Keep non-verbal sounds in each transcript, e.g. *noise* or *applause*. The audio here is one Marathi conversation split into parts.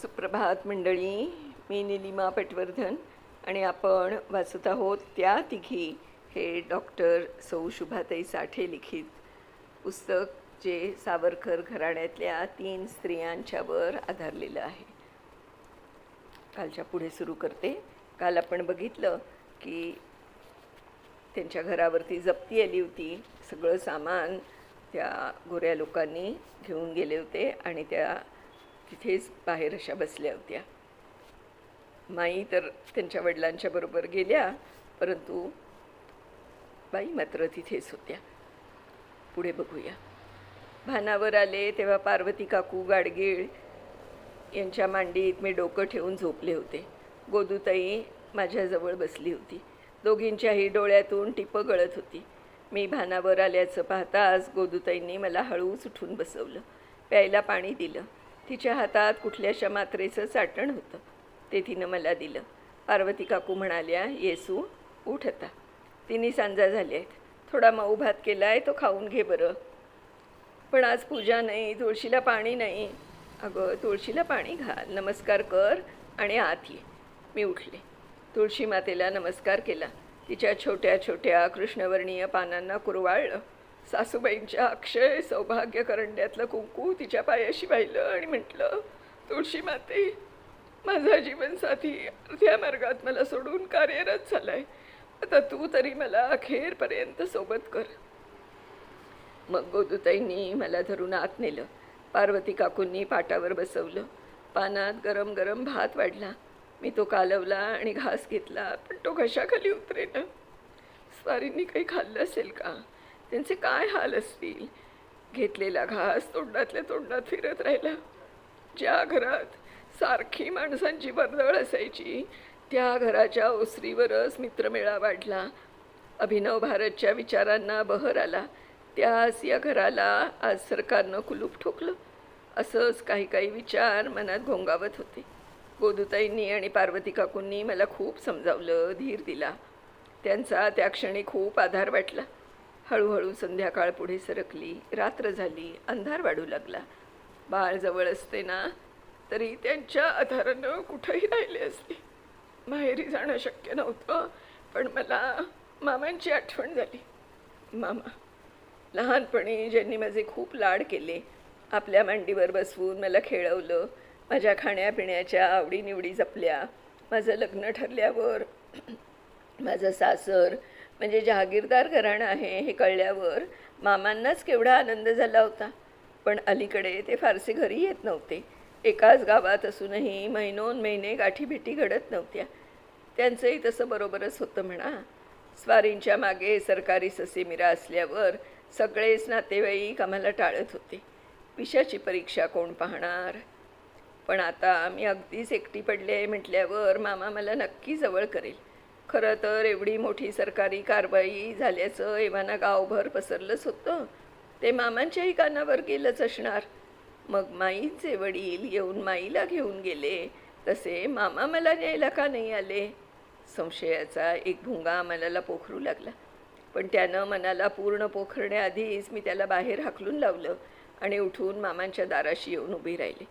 सुप्रभात मंडळी मी निलिमा पटवर्धन आणि आपण वाचत आहोत त्या तिघी हे डॉक्टर सौ शुभाताई साठे लिखित पुस्तक जे सावरकर घराण्यातल्या तीन स्त्रियांच्यावर आधारलेलं आहे. कालच्या पुढे सुरू करते. काल आपण बघितलं की त्यांच्या घरावरती जप्ती आली होती. सगळं सामान त्या गोऱ्या लोकांनी घेऊन गेले होते आणि त्या तिथेच बाहेर अशा बसल्या होत्या. माई तर त्यांच्या वडिलांच्या बरोबर गेल्या परंतु बाई मात्र तिथेच होत्या. पुढे बघूया. भानावर आले तेव्हा पार्वती काकू गाडगीळ यांच्या मांडीत मी डोकं ठेवून झोपले होते. गोदूताई माझ्याजवळ बसली होती. दोघींच्याही डोळ्यातून टिपं गळत होती. मी भानावर आल्याचं पाहताच गोदूताईंनी मला हळूच उठून बसवलं. प्यायला पाणी दिलं. तिच्या हातात कुठल्याशा मात्रेचं चाटण होतं. ते तिनं मला दिलं. पार्वती काकू म्हणाल्या येसू उठ आता. तिन्ही सांजा झाल्या आहेत. थोडा मऊ भात केला आहे तो खाऊन घे बरं. पण आज पूजा नाही तुळशीला पाणी नाही. अगं तुळशीला पाणी घाल नमस्कार कर आणि आत ये. मी उठले. तुळशी मातेला नमस्कार केला. तिच्या छोट्या छोट्या कृष्णवर्णीय पानांना कुरवाळलं. सासूबाईंच्या अक्षय सौभाग्य करंड्यातलं कुंकू तिच्या पायाशी वाहिलं आणि म्हटलं तुळशी माते माझा जीवनसाथी अर्ध्या मार्गात मला सोडून कार्यरत झालाय. आता तू तरी मला अखेरपर्यंत सोबत कर. मग गोदूताईंनी मला धरून आत नेलं. पार्वती काकूंनी पाटावर बसवलं. पानात गरम गरम भात वाढला. मी तो कालवला आणि घास घेतला पण तो घशाखाली उतरेना. स्वारींनी काही खाल्लं असेल का? त्यांचे काय हाल असतील? घेतलेला घास तोंडातल्या तोंडात फिरत राहिला. ज्या घरात सारखी माणसांची वर्दळ असायची त्या घराच्या ओसरीवरच मित्रमेळा वाढला. अभिनव भारतच्या विचारांना बहर आला. त्याच या घराला आज सरकारनं कुलूप ठोकलं. असंच काही काही विचार मनात घोंगावत होते. गोदुताईंनी आणि पार्वती काकूंनी मला खूप समजावलं धीर दिला. त्यांचा त्या क्षणी खूप आधार वाटला. हळूहळू संध्याकाळ पुढे सरकली रात्र झाली अंधार वाढू लागला. बाळ जवळ असते ना तरी त्यांच्या आधारानं कुठंही राहिले असते. माहेरी जाणं शक्य नव्हतं पण मला मामांची आठवण झाली. मामा लहानपणी ज्यांनी माझे खूप लाड केले आपल्या मांडीवर बसवून मला खेळवलं माझ्या खाण्यापिण्याच्या आवडीनिवडी जपल्या माझं लग्न ठरल्यावर *clears throat* माझं सासर म्हणजे जहागीरदार घराणं आहे हे कळल्यावर मामांनाच केवढा आनंद झाला होता. पण अलीकडे ते फारसे घरी येत नव्हते. एकाच गावात असूनही महिनोन महिने गाठीभेटी घडत नव्हत्या. त्यांचंही तसं बरोबरच होतं म्हणा. स्वारींच्या मागे सरकारी ससेमिरा असल्यावर सगळेच नातेवाईक आम्हाला टाळत होते. विषाची परीक्षा कोण पाहणार? पण आता मी अगदीच एकटी पडले म्हटल्यावर मामा मला नक्की जवळ करेल. खरं तर एवढी मोठी सरकारी कारवाई झाल्याचं एव्हाना गावभर पसरलंच होतं. ते मामांच्याही कानावर गेलंच असणार. मग माईचे वडील येऊन माईला घेऊन गेले. तसे मामा मला न्यायला का नाही आले? संशयाचा एक भुंगा मनाला पोखरू लागला. पण त्यानं मनाला पूर्ण पोखरण्याआधीच मी त्याला बाहेर हाकलून लावलं आणि उठून मामांच्या दाराशी येऊन उभी राहिले.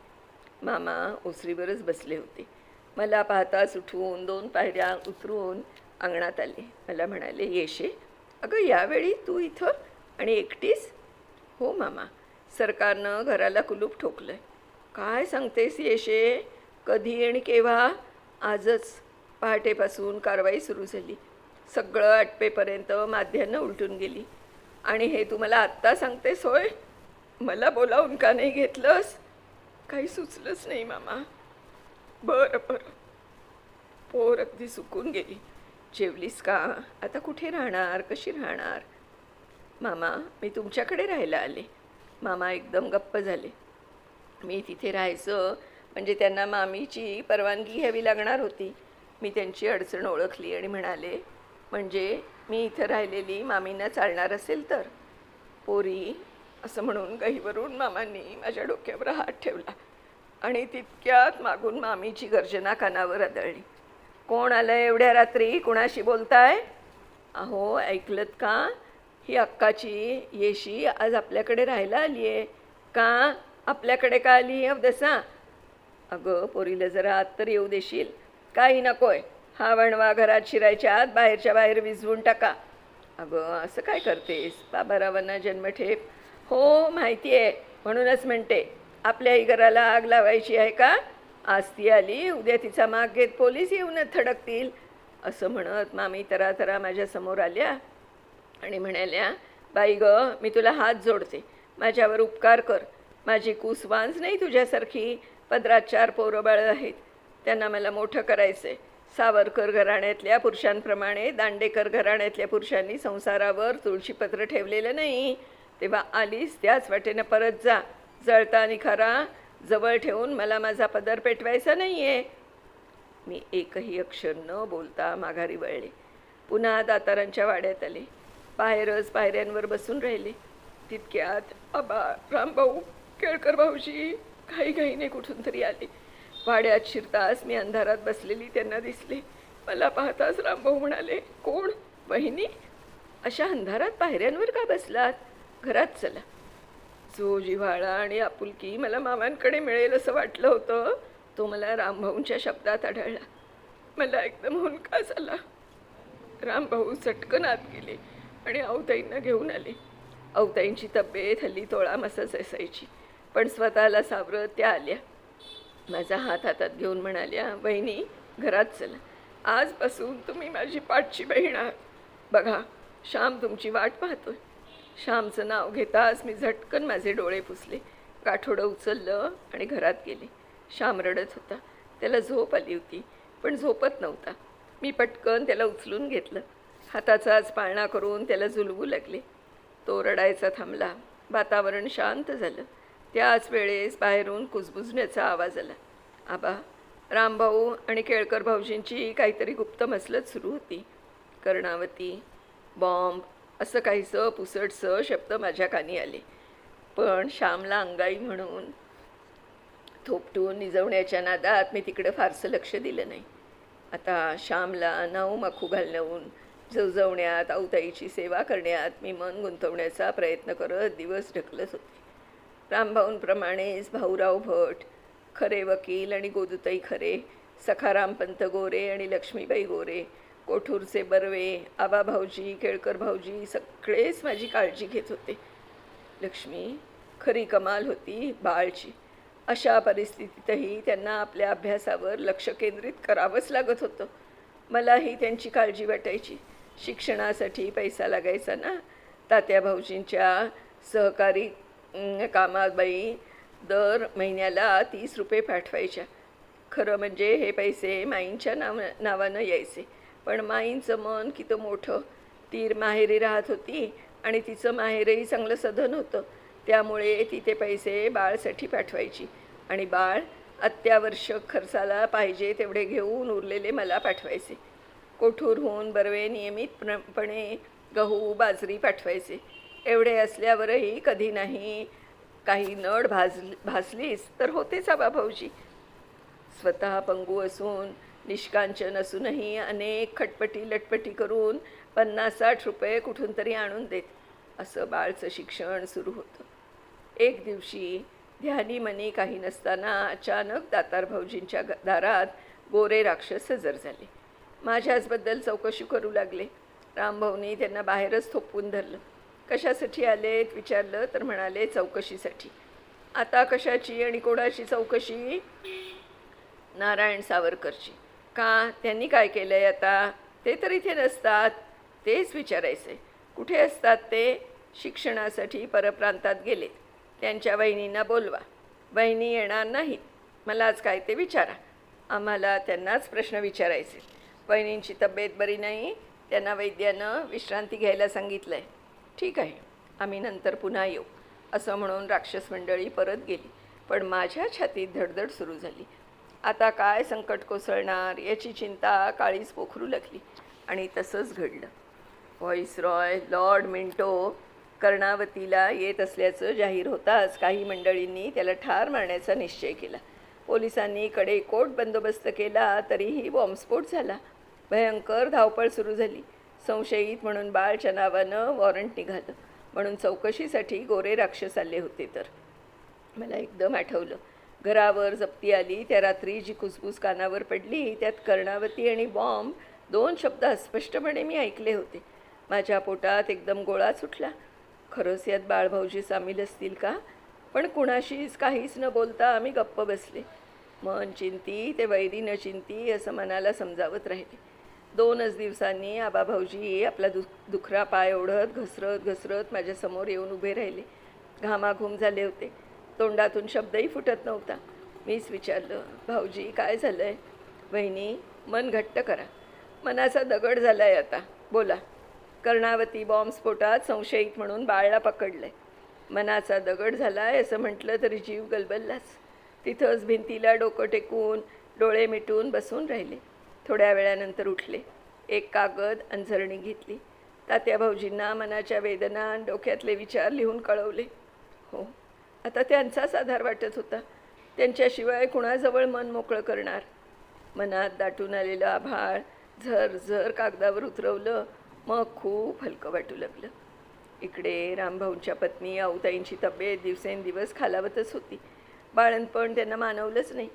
मामा ओसरीवरच बसले होते. मला पाहताच उठून दोन पायऱ्या उतरून अंगणात आले. मला म्हणाले येशे अगं यावेळी तू इथं आणि एकटीस? हो मामा सरकारनं घराला कुलूप ठोकलं आहे काय सांगतेस येशे? कधी आणि केव्हा? आजच पहाटेपासून कारवाई सुरू झाली. सगळं आटपेपर्यंत माध्यानं उलटून गेली. आणि हे तू मला आत्ता सांगतेस होय? मला बोलावून का नाही घेतलंस? काही सुचलंच नाही मामा. बरं बरं. पोर अगदी सुकून गेली. जेवलीस का? आता कुठे राहणार? कशी राहणार? मामा मी तुमच्याकडे राहायला आले. मामा एकदम गप्प झाले. मी तिथे राहायचं म्हणजे त्यांना मामीची परवानगी घ्यावी लागणार होती. मी त्यांची अडचण ओळखली आणि म्हणाले म्हणजे मी इथं राहिलेली मामींना चालणार असेल तर? पोरी असं म्हणून गहीवरून मामांनी माझ्या डोक्यावर हात ठेवला. आणि तितक्यात मागून मामीची गर्जना कानावर आदळली. कोण आलं एवढ्या रात्री? कुणाशी बोलताय? अहो ऐकलत का? ही अक्काची येशी आज आपल्याकडे राहायला आली आहे. का? आपल्याकडे का आली अवदसा? अगं पोरीला जरा आत तर येऊ देशील. काही नकोय. हा वणवा घरात शिरायच्या आत बाहेरच्या बाहेर विझवून टाका. अगं असं काय करतेस? बाबारावांना जन्मठेप हो माहिती आहे म्हणूनच म्हणते. आपल्याही घराला आग लावायची आहे का? आज ती आली उद्या तिचा माग घेत पोलीस येऊनच थडकतील असं म्हणत मामी तरा तरा माझ्यासमोर आल्या आणि म्हणाल्या बाई ग मी तुला हात जोडते. माझ्यावर उपकार कर. माझी कुसवांच नाही तुझ्यासारखी. पदरात चार पोरं बाळं आहेत. त्यांना मला मोठं करायचं आहे सावरकर घराण्यातल्या पुरुषांप्रमाणे दांडेकर घराण्यातल्या पुरुषांनी संसारावर तुळशीपत्र ठेवलेलं नाही. तेव्हा आलीस त्याच वाटेनं परत जा. जळता आणि खरा जवळ ठेवून मला माझा पदर पेटवायचा नाही आहे मी एकही अक्षर न बोलता माघारी वळले. पुन्हा दातारांच्या वाड्यात आले. बाहेरच पायऱ्यांवर बसून राहिले. तितक्यात आबा रामभाऊ केळकर भाऊजी घाई घाईने कुठून तरी आले. वाड्यात शिरताच मी अंधारात बसलेली त्यांना दिसली. मला पाहताच रामभाऊ म्हणाले कोण? बहिणी अशा अंधारात पायऱ्यांवर का बसलात? घरात चला. जो जिव्हाळा आणि आपुलकी मला मामांकडे मिळेल असं वाटलं होतं तो मला रामभाऊंच्या शब्दात आढळला. मला एकदम हुंका झाला. रामभाऊ चटकन आत गेले आणि औताईंना घेऊन आले. औताईंची तब्येत हल्ली तोळा मसाच असायची पण स्वतःला सावरत त्या आल्या. माझा हात हातात घेऊन म्हणाल्या बहिणी घरात चला. आजपासून तुम्ही माझी पाठची बहीण आहात. बघा श्याम तुमची वाट पाहतोय. श्यामचं नाव घेताच मी झटकन माझे डोळे पुसले. गाठोडं उचललं आणि घरात गेले. श्याम रडत होता. त्याला झोप आली होती पण झोपत नव्हता. मी पटकन त्याला उचलून घेतलं. हाताचाच पाळणा करून त्याला झुलवू लागले. तो रडायचा थांबला. वातावरण शांत झालं. त्याच वेळेस बाहेरून कुजबुजण्याचा आवाज आला. आबा रामभाऊ आणि केळकर भाऊजींची काहीतरी गुप्त मसलत सुरू होती. कर्णावती बॉम्ब असं काहीसं पुसटसं शब्द माझ्या कानी आले. पण श्यामला अंगाई म्हणून थोपटून निजवण्याच्या नादात मी तिकडं फारसं लक्ष दिलं नाही. आता श्यामला नाऊ माखू घालण्याहून जवजवण्यात आऊताईची सेवा करण्यात मी मन गुंतवण्याचा प्रयत्न करत दिवस ढकलत होते. रामभाऊंप्रमाणेच भाऊराव भट खरे वकील आणि गोदुताई खरे सखाराम पंत गोरे आणि लक्ष्मीबाई गोरे कोठूरचे बर्वे आबा भाऊजी केळकर भाऊजी सगळेच माझी काळजी घेत होते. लक्ष्मी खरी कमाल होती बाळची. अशा परिस्थितीतही त्यांना आपल्या अभ्यासावर लक्ष केंद्रित करावंच लागत होतं. मलाही त्यांची काळजी वाटायची. शिक्षणासाठी पैसा लागायचा ना? तात्या भाऊजींच्या सहकारी कामाबाई दर महिन्याला तीस रुपये पाठवायच्या. खरं म्हणजे हे पैसे माईंच्या नाव नावानं यायचे. पण माईंचं मन किती मोठं. ती माहेरी राहत होती आणि तिचं माहेरही चांगलं सधन होतं. त्यामुळे तिथे पैसे बाळसाठी पाठवायची. आणि बाळ अत्यावश्यक खर्चाला पाहिजे तेवढे घेऊन उरलेले मला पाठवायचे. कोठूरहून बर्वे नियमितपणे गहू बाजरी पाठवायचे. एवढे असल्यावरही कधी नाही काही नड भाज भासलीच तर होतेच आबा भाऊजी. स्वतः पंगू असून निष्कांचन असूनही अनेक खटपटी लटपटी करून पन्नास साठ रुपये कुठून तरी आणून देत. असं बाळचं शिक्षण सुरू होतं. एक दिवशी ध्यानी मनी काही नसताना अचानक दातार भाऊजींच्या दारात गोरे राक्षस हजर झाले. माझ्याचबद्दल चौकशी करू लागले. रामभाऊनी त्यांना बाहेरच थोपवून धरलं. कशासाठी आलेत विचारलं तर म्हणाले चौकशीसाठी. आता कशाची आणि कोणाची चौकशी? नारायण सावरकरची. का? त्यांनी काय केलं आहे आता? ते तर इथे नसतात. तेच विचारायचे. कुठे असतात ते? शिक्षणासाठी परप्रांतात गेलेत त्यांच्या वहिनींना बोलवा. वहिनी येणार नाहीत मलाच काय ते विचारा. आम्हाला त्यांनाच प्रश्न विचारायचे. वहिनींची तब्येत बरी नाही. त्यांना वैद्यानं विश्रांती घ्यायला सांगितलं आहे ठीक आहे. आम्ही नंतर पुन्हा येऊ. असं म्हणून राक्षस मंडळी परत गेली. पण माझ्या छातीत धडधड सुरू झाली. आता काय संकट कोसळणार याची चिंता काळीच पोखरू लागली आणि तसंच घडलं. व्हॉइसरॉय लॉर्ड मिंटो कर्णावतीला येत असल्याचं जाहीर होताच काही मंडळींनी त्याला ठार मारण्याचा निश्चय केला. पोलिसांनी कडेकोट बंदोबस्त केला तरीही बॉम्बस्फोट झाला. भयंकर धावपळ सुरू झाली. संशयित म्हणून बाळच्या नावानं वॉरंट निघालं. म्हणून चौकशीसाठी गोरे राक्षस आले होते तर. मला एकदम आठवलं. घरावर जप्ती आली त्या रात्री जी कुसबूस कानावर पडली त्यात कर्णावती आणि बॉम्ब दोन शब्द स्पष्टपणे मी ऐकले होते. माझ्या पोटात एकदम गोळा सुटला. खरंच यात बाळभाऊजी सामील असतील का? पण कुणाशीच काहीच न बोलता आम्ही गप्प बसले. मन चिंती ते वैरी न चिंती असं मनाला समजावत राहिले. दोनच दिवसांनी आबाभाऊजी आपला दु दुखरा पाय ओढत घसरत घसरत माझ्यासमोर येऊन उभे राहिले. घामाघूम झाले होते. तोंडातून शब्दही फुटत नव्हता. मीच विचारलं भाऊजी काय झालं आहे बहिणी मन घट्ट करा. मनाचा दगड झाला आहे आता. बोला. कर्णावती बॉम्बस्फोटात संशयित म्हणून बाळला पकडलंय. मनाचा दगड झाला आहे असं म्हटलं तरी जीव गलबललाच. तिथंच भिंतीला डोकं टेकून डोळे मिटून बसून राहिले. थोड्या वेळानंतर उठले. एक कागद अंझरणी घेतली. तात्या भाऊजींना मनाच्या वेदना डोक्यातले विचार लिहून कळवले. हो आता त्यांचाच आधार वाटत होता. त्यांच्याशिवाय कुणाजवळ मन मोकळं करणार? मनात दाटून आलेलं आभाळ झर झर कागदावर उतरवलं मग खूप हलकं वाटू लागलं. इकडे रामभाऊंच्या पत्नी आऊताईंची तब्येत दिवसेंदिवस खालावतच होती. बाळणपण त्यांना मानवलंच नाही.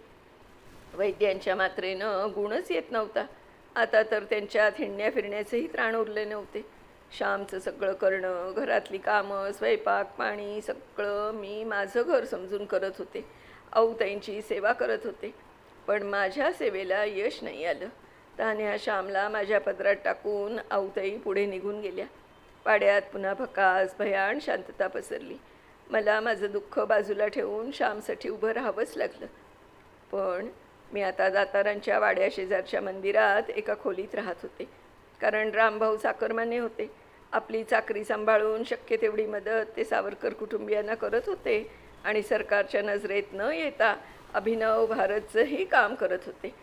वैद्यांच्या मात्रेनं गुणच येत नव्हता. आता तर त्यांच्यात हिंडण्या फिरण्याचेही त्राण उरले नव्हते. श्यामचं सगळं करणं घरातली कामं स्वयंपाक पाणी सगळं मी माझं घर समजून करत होते. आऊताईंची सेवा करत होते. पण माझ्या सेवेला यश नाही आलं. तान्ह्या श्यामला माझ्या पदरात टाकून आऊताई पुढे निघून गेल्या. पाड्यात पुन्हा भकास भयान शांतता पसरली. मला माझं दुःख बाजूला ठेवून श्यामसाठी उभं राहावंच लागलं. पण मी आता दातारांच्या वाड्या शेजारच्या मंदिरात एका खोलीत राहत होते. कारण रामभाऊ साकरमाने होते. आपली चाकरी सांभाळून शक्य तेवढी मदत ते सावरकर कुटुंबियांना करत होते आणि सरकारच्या नजरेत न येता अभिनव भारतचंही काम करत होते.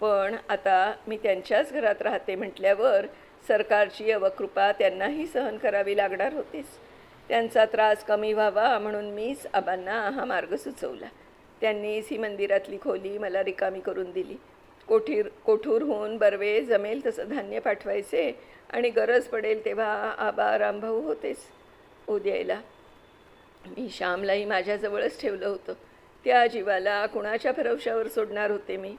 पण आता मी त्यांच्याच घरात राहते म्हटल्यावर सरकारची अवकृपा त्यांनाही सहन करावी लागणार होतीच. त्यांचा त्रास कमी व्हावा म्हणून मीच आबांना हा मार्ग सुचवला. त्यांनीच ही मंदिरातली खोली मला रिकामी करून दिली. कोठीर कोठूरहून बर्वे जमेल तसं धान्य पाठवायचे आणि गरज पडेल तेव्हा आबा रामभाऊ होतेच उद्यायला. मी श्यामलाही माझ्याजवळच ठेवलं होतं. त्या जीवाला कुणाच्या भरवशावर सोडणार होते मी?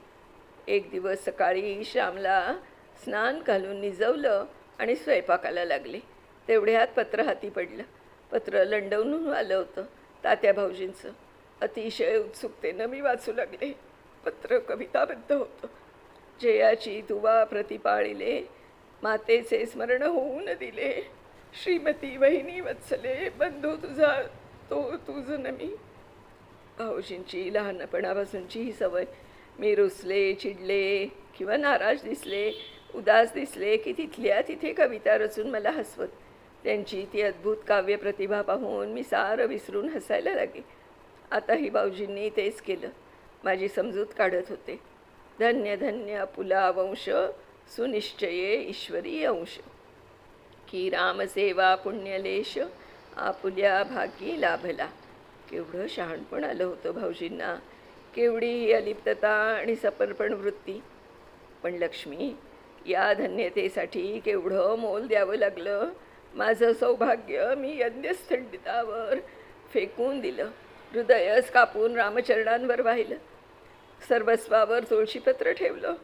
एक दिवस सकाळी श्यामला स्नान घालून निजवलं आणि स्वयंपाकाला लागले. तेवढ्यात पत्र हाती पडलं. पत्र लंडवून आलं होतं तात्या भाऊजींचं. अतिशय उत्सुकतेनं मी वाचू लागले. पत्र कविताबद्ध होतं जयाची तुवा प्रतिपाळिले मातेचे स्मरण होऊन दिले. श्रीमती वहिनी वत्सले बंधू तुझा तो तुझं नमी. भाऊजींची लहानपणापासूनची ही सवय. मी रुसले चिडले किंवा नाराज दिसले उदास दिसले की तिथल्या तिथे कविता रचून मला हसवत. त्यांची ती अद्भुत काव्य प्रतिभा पाहून मी सारं विसरून हसायला लागे आताही भाऊजींनी तेच केलं. माझी समजूत काढत होते. धन्य धन्य पुला वंश सुनिश्चये ईश्वरी अंश. की रामसेवा पुण्यलेश आपुल्या भागी लाभला. केवढं शहाणपण आलं होतं भाऊजींना. केवढी ही अलिप्तता आणि समर्पण वृत्ती. पण लक्ष्मी या धन्यतेसाठी केवढं मोल द्यावं लागलं. माझं सौभाग्य मी यज्ञस्थंडितावर फेकून दिलं. हृदयच कापून रामचरणांवर वाहिलं. सर्वस्वावर तुळशीपत्र ठेवलं.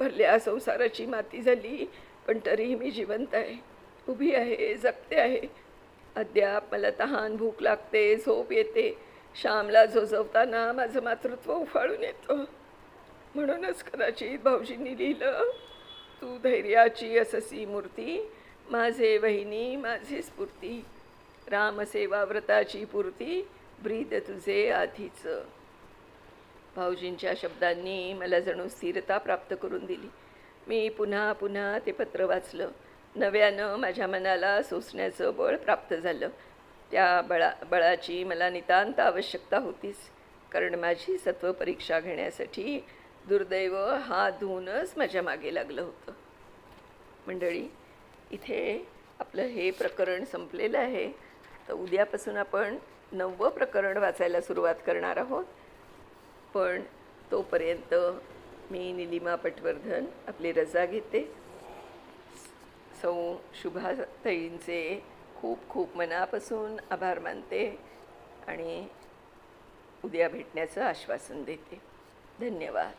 भरल्या संसाराची माती झाली पण तरीही मी जिवंत आहे. उभी आहे जगते आहे. अद्याप मला तहान भूक लागते झोप येते. श्यामला झोजवताना माझं मातृत्व उफाळून येतं. म्हणूनच कदाचित भाऊजींनी लिहिलं तू धैर्याची अससी मूर्ती माझे वहिनी माझी स्फूर्ती. रामसेवा व्रताची पूर्ती ब्रीद तुझे आधीचं. भाऊजींच्या शब्दांनी मला जणू स्थिरता प्राप्त करून दिली. मी पुन्हा पुन्हा ते पत्र वाचलं. नव्यानं माझ्या मनाला सोसण्याचं बळ प्राप्त झालं. त्या बळा बळाची मला नितांत आवश्यकता होतीच. कारण माझी सत्व परीक्षा घेण्यासाठी दुर्दैव हा धुवूनच माझ्या मागे लागलं होतं. मंडळी इथे आपलं हे प्रकरण संपलेलं आहे. तर उद्यापासून आपण नववं प्रकरण वाचायला सुरुवात करणार आहोत. पण तोपर्यंत मी निलिमा पटवर्धन आपली रजा घेते. सौ शुभाताईंचे खूप खूप मनापासून आभार मानते आणि उद्या भेटण्याचं आश्वासन देते. धन्यवाद.